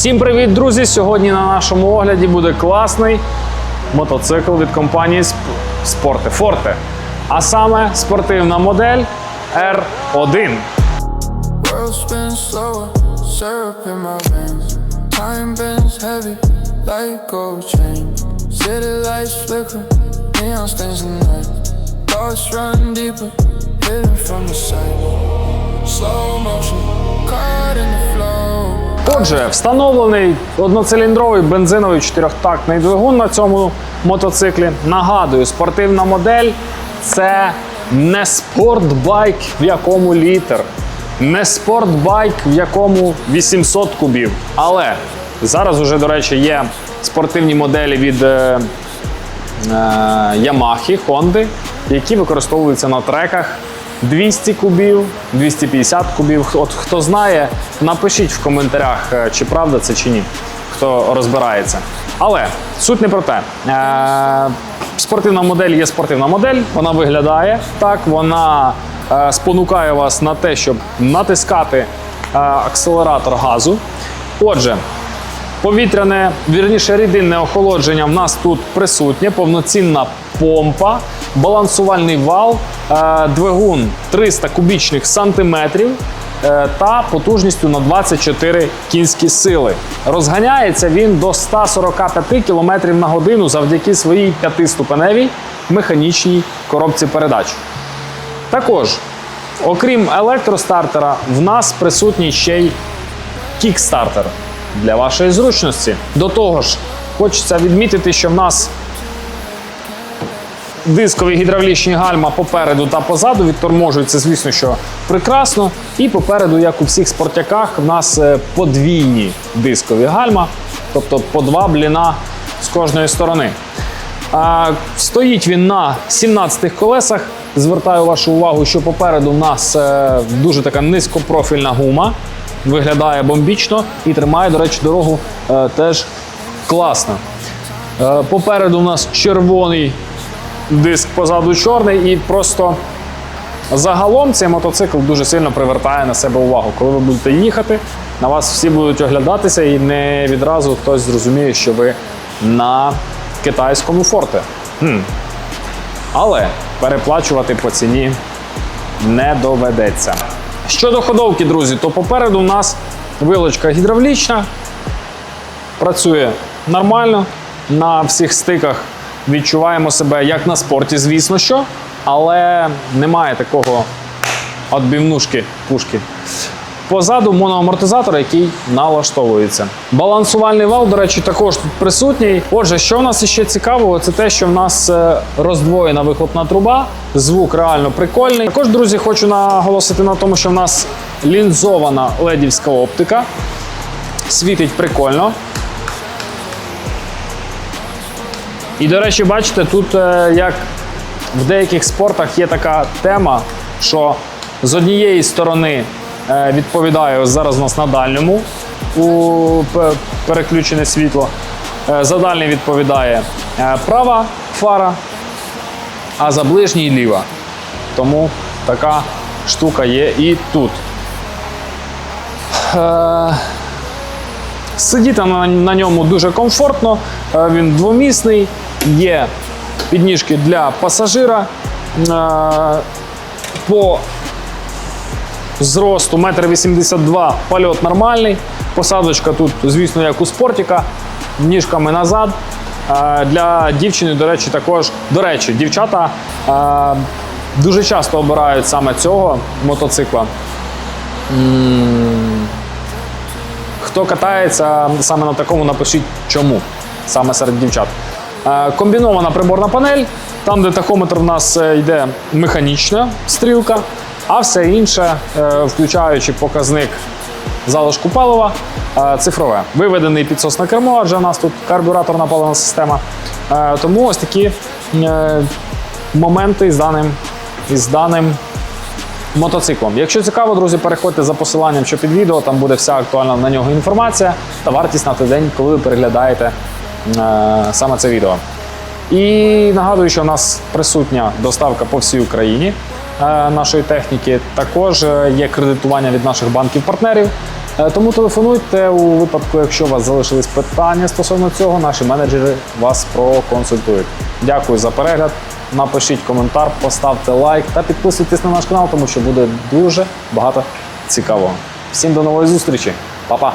Всім привіт, друзі! Сьогодні на нашому огляді буде класний мотоцикл від компанії Спорте Форте. А саме спортивна модель R1. World spins slower, syrup in my veins. Time bends heavy, like gold chain. City lights flicker, neon stains the night. Thoughts run deeper, hidden from the sight. Slow motion, caught in the. Отже, встановлений одноциліндровий бензиновий чотирьохтактний двигун на цьому мотоциклі. Нагадую, спортивна модель це не спортбайк, в якому літр, не спортбайк, в якому 800 кубів. Але зараз уже, до речі, є спортивні моделі від е, е, Yamaha, Honda, які використовуються на треках 200 кубів, 250 кубів. От хто знає, напишіть в коментарях, е, чи правда це чи ні, хто розбирається. Але суть не про те. Е, спортивна модель є спортивна модель, вона виглядає так, вона е, спонукає вас на те, щоб натискати е, акселератор газу. Отже, Повітряне, вірніше, рідинне охолодження в нас тут присутнє, повноцінна помпа, балансувальний вал, е, двигун 300 кубічних сантиметрів е, та потужністю на 24 кінські сили. Розганяється він до 145 км на годину завдяки своїй п'ятиступеневій механічній коробці передач. Також, окрім електростартера, в нас присутній ще й кікстартер для вашої зручності. До того ж, хочеться відмітити, що в нас дискові гідравлічні гальма попереду та позаду відторможуються, звісно, що прекрасно. І попереду, як у всіх спортяках, в нас е, подвійні дискові гальма, тобто по два бліна з кожної сторони. А, стоїть він на 17 колесах. Звертаю вашу увагу, що попереду в нас е, дуже така низькопрофільна гума. Виглядає бомбічно і тримає, до речі, дорогу е, теж класно. Е, попереду в нас червоний диск, позаду чорний, і просто загалом цей мотоцикл дуже сильно привертає на себе увагу. Коли ви будете їхати, на вас всі будуть оглядатися, і не відразу хтось зрозуміє, що ви на китайському форте. Хм. Але переплачувати по ціні не доведеться. Щодо ходовки, друзі, то попереду у нас вилочка гідравлічна, працює нормально. На всіх стиках відчуваємо себе як на спорті, звісно що, але немає такого отбівнушки пушки. Позаду моноамортизатор, який налаштовується. Балансувальний вал, до речі, також тут присутній. Отже, що в нас ще цікавого, це те, що в нас е, роздвоєна вихлопна труба, звук реально прикольний. Також, друзі, хочу наголосити на тому, що в нас лінзована ледівська оптика. Світить прикольно. І, до речі, бачите, тут е, як в деяких спортах є така тема, що з однієї сторони е, відповідає зараз у нас на дальньому у переключене світло. Е, За дальній відповідає е, права фара, а за ближній ліва. Тому така штука є і тут. Сидіти на, ньому дуже комфортно, він двомісний, є підніжки для пасажира. По зросту 1,82 м польот нормальний. Посадочка тут, звісно, як у спортіка, ніжками назад. Е, Для дівчини, до речі, також. До речі, дівчата е, дуже часто обирають саме цього мотоцикла. Хто катається саме на такому, напишіть чому саме серед дівчат. Е, Комбінована приборна панель, там, де тахометр в нас йде механічна стрілка, а все інше, е, включаючи показник залишку палива, е, цифрове. Виведений підсос на кермо, адже у нас тут карбюраторна паливна система. Е, Тому ось такі моменти з даним, із даним мотоциклом. Якщо цікаво, друзі, переходьте за посиланням, що під відео, там буде вся актуальна на нього інформація та вартість на той день, коли ви переглядаєте саме це відео. І нагадую, що у нас присутня доставка по всій Україні нашої техніки. Також е, є кредитування від наших банків-партнерів. Е, Тому телефонуйте у випадку, якщо у вас залишились питання стосовно цього, наші менеджери вас проконсультують. Дякую за перегляд. Напишіть коментар, поставте лайк та підписуйтесь на наш канал, тому що буде дуже багато цікавого. Всім до нової зустрічі, Па-па!